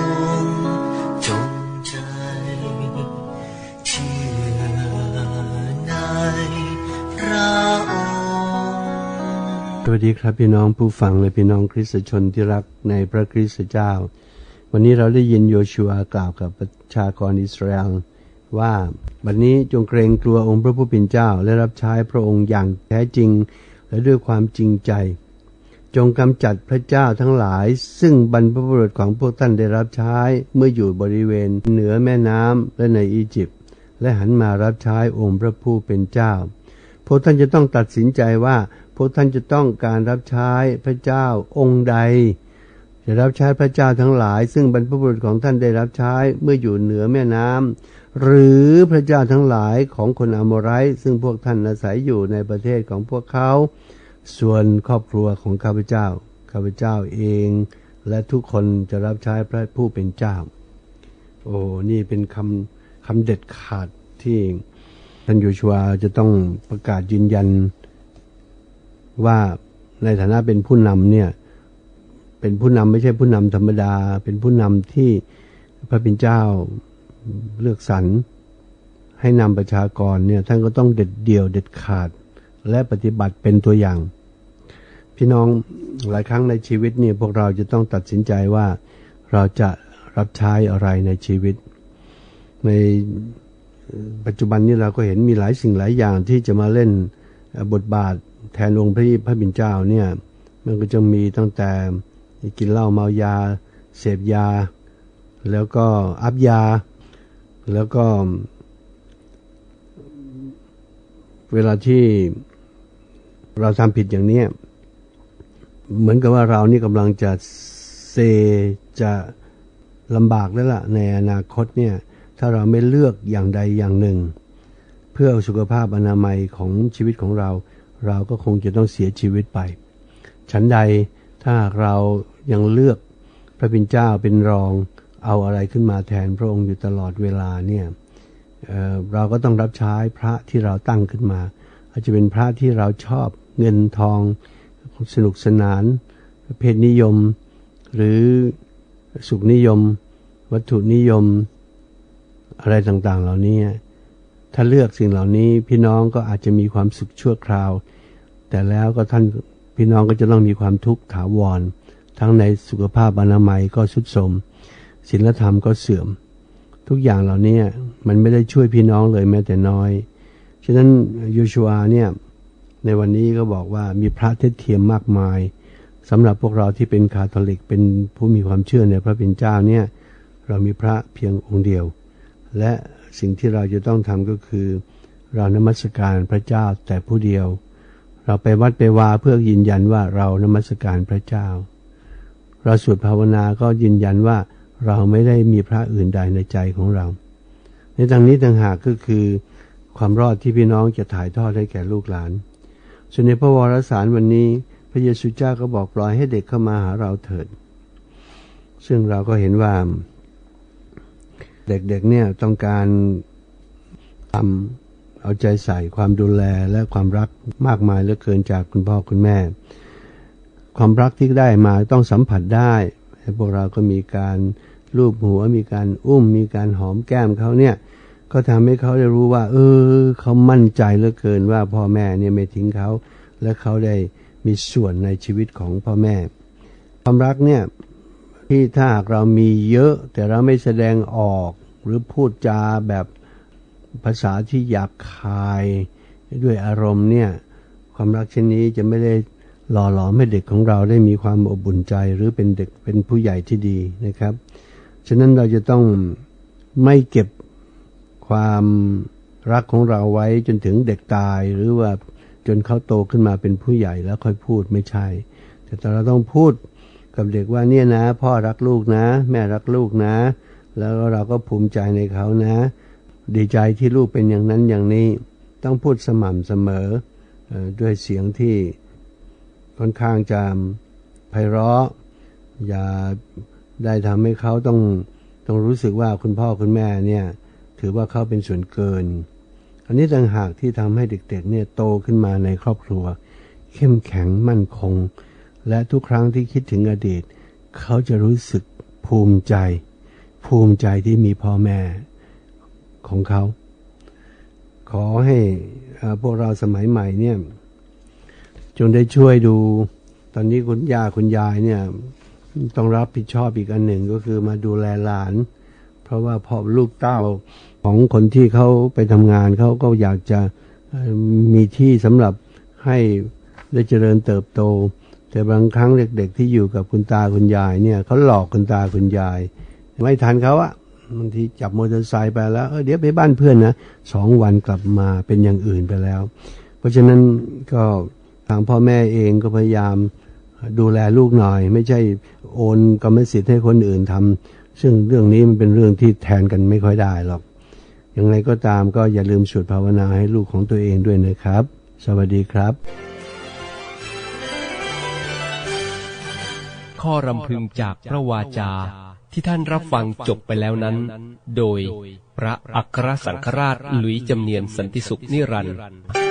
สวัสดีครับพี่น้องผู้ฟังและพี่น้องคริสตชนที่รักในพระคริสตเจ้า วันนี้เราได้ยินโยชัวกล่าวกับประชากรอิสราเอลว่าวันนี้จงเกรงกลัวองค์พระผู้เป็นเจ้า และรับใช้พระองค์อย่างแท้จริง และด้วยความจริงใจ จงกำจัดพระเจ้าทั้งหลาย ซึ่งบรรพบุรุษของพวกท่านได้รับใช้เมื่ออยู่บริเวณเหนือแม่น้ำและในอียิปต์และหันมารับใช้องค์พระผู้เป็นเจ้า พวกท่านจะต้องตัดสินใจว่า พวกท่านจะต้องการรับใช้พระเจ้าองค์ใด จะรับใช้พระเจ้าทั้งหลาย ซึ่งบรรพบุรุษของท่านได้รับใช้เมื่ออยู่เหนือแม่น้ำหรือพระเจ้าทั้งหลายของคนอโมไรซึ่งพวกท่านอาศัยอยู่ในประเทศของพวกเขา ส่วนครอบครัวของข้าพเจ้า ข้าพเจ้าเอง และทุกคนจะรับใช้พระผู้เป็นเจ้า โอ้ นี่เป็นคำคำเด็ดขาดที่ท่านโยชัวจะต้องประกาศยืนยัน ว่าในฐานะเป็นผู้นำเนี่ย เป็นผู้นำไม่ใช่ผู้นำธรรมดา เป็นผู้นำที่พระเป็นเจ้าเลือกสรรให้นำประชากรเนี่ยท่านก็ต้องเด็ดเดี่ยวเด็ดขาด และปฏิบัติเป็นตัวอย่าง พี่น้องหลายครั้งในชีวิตนี่พวกเราจะต้องตัดสินใจว่าเราจะรับใช้อะไรในชีวิต ในปัจจุบันนี้เราก็เห็นมีหลายสิ่งหลายอย่างที่จะมาเล่นบทบาทแทนองค์พระพระบิณเจ้าเนี่ยมันก็จะมีตั้งแต่กินเหล้าเมายา เสพยา แล้วก็อับยา แล้วก็ เวลาที่เราทำผิดอย่างนี้ เหมือนกับว่าเรานี่กำลังจะเซจะลำบากแล้วล่ะ ในอนาคตเนี่ย ถ้าเราไม่เลือกอย่างใดอย่างหนึ่ง เพื่อสุขภาพอนามัยของชีวิตของเรา เราก็คงจะต้องเสียชีวิตไป ฉันใดถ้าเรายังเลือกพระบิณเจ้าเป็นรองเอาอะไรขึ้นมาแทนพระองค์อยู่ตลอดเวลาเนี่ยเเราก็ต้องรับใช้พระที่เราตั้งขึ้นมา อาจจะเป็นพระที่เราชอบเงินทอง สนุกสนาน เพศนิยม หรือสุขนิยม วัตถุนิยม อะไรต่างๆ เหล่านี้ ถ้าเลือกสิ่งเหล่านี้พี่น้องก็อาจจะมีความสุขชั่วคราว แต่แล้วก็ท่านพี่น้องก็จะต้องมีความทุกข์ถาวร ทั้งในสุขภาพอนามัยก็สุดโทมศีลธรรมก็เสื่อม ทุกอย่างเหล่านี้มันไม่ได้ช่วยพี่น้องเลยแม้แต่น้อย ฉะนั้นยูชัวเนี่ย ในวันนี้ก็บอกว่ามีพระเทศเทียมมากมายสำหรับพวกเราที่เป็นคาทอลิกเป็นผู้มีความเชื่อในพระเป็นเจ้าเนี่ยเรามีพระเพียงองค์เดียว และสิ่งที่เราจะต้องทำก็คือ เรานมัสการพระเจ้าแต่ผู้เดียว เราไปวัดไปวาเพื่อยืนยันว่าเรานมัสการพระเจ้า เราสวดภาวนาก็ยืนยันว่าเราไม่ได้มีพระอื่นใดในใจของเรา ในทางนี้ต่างหากก็คือ ความรอดที่พี่น้องจะถ่ายทอดให้แก่ลูกหลาน ส่วนในพระวรสารวันนี้พระเยซูเจ้าก็บอกปล่อยให้เด็กเข้ามาหาเราเถิด ซึ่งเราก็เห็นว่า เด็กๆเนี่ยต้องการทำเอาใจใส่ความดูแลและความรักมากมายเหลือเกินจากคุณพ่อคุณแม่ ความรักที่ได้มาต้องสัมผัสได้พวกเราก็มีการรูปหัวมีการอุ้มมีการหอมแก้มเขาเนี่ย ก็ทำให้เขาได้รู้ว่า เออ เขามั่นใจเหลือเกินว่าพ่อแม่เนี่ยไม่ทิ้งเขา และเขาได้มีส่วนในชีวิตของพ่อแม่ ความรักเนี่ยที่ถ้าหากเรามีเยอะ แต่เราไม่แสดงออกหรือพูดจาแบบภาษาที่หยาบคาย ด้วยอารมณ์เนี่ย ความรักเช่นนี้จะไม่ได้หล่อหลอมให้เด็กของเราได้มีความอบอุ่นใจหรือเป็นเด็กเป็นผู้ใหญ่ที่ดีนะครับ ฉะนั้นเราจะต้องไม่เก็บ ความรักของเราไว้จนถึงเด็กตาย หรือว่าจนเขาโตขึ้นมาเป็นผู้ใหญ่แล้วค่อยพูดไม่ใช่ แต่เราต้องพูดกับเด็กว่าเนี่ยนะ พ่อรักลูกนะ แม่รักลูกนะ แล้วเราก็ภูมิใจในเขานะ ดีใจที่ลูกเป็นอย่างนั้นอย่างนี้ ต้องพูดสม่ำเสมอด้วยเสียงที่ค่อนข้างจะไพเราะ อย่าได้ทำให้เขาต้องต้องรู้สึกว่าคุณพ่อคุณแม่เนี่ย ถือว่าเขาเป็นส่วนเกิน อันนี้ต่างหากที่ทำให้เด็กๆเนี่ยโตขึ้นมาในครอบครัว เข้มแข็งมั่นคง และทุกครั้งที่คิดถึงอดีต เขาจะรู้สึกภูมิใจ ภูมิใจที่มีพ่อแม่ของเขา ขอให้พวกเราสมัยใหม่เนี่ยจงได้ช่วยดู ตอนนี้คุณย่าคุณยายเนี่ยต้องรับผิดชอบอีกอันหนึ่งก็คือมาดูแลหลาน เพราะว่าพอลูกเต้าของคนที่เขาไปทำงานเขาก็อยากจะมีที่สำหรับให้ได้เจริญเติบโต แต่บางครั้งเด็ก ๆ ที่อยู่กับคุณตาคุณยายเนี่ยเขาหลอกคุณตาคุณยาย ไม่ทันเขาอะบางทีจับมอเตอร์ไซค์ไปแล้วเเดี๋ยวไปบ้านเพื่อนนะสองวันกลับมาเป็นอย่างอื่นไปแล้ว เพราะฉะนั้นก็ทางพ่อแม่เองก็พยายามดูแลลูกหน่อย ไม่ใช่โอนกรรมสิทธิ์ให้คนอื่นทำ ซึ่งเรื่องนี้มันเป็นเรื่องที่แทนกันไม่ค่อยได้หรอก อย่างไรก็ตามก็อย่าลืมสวดภาวนาให้ลูกของตัวเองด้วยนะครับ สวัสดีครับ ข้อรำพึงจากพระวาจาที่ท่านรับฟังจบไปแล้วนั้น โดยพระอัครสังฆราชหลุยจำเนียนสันติสุขนิรันดร์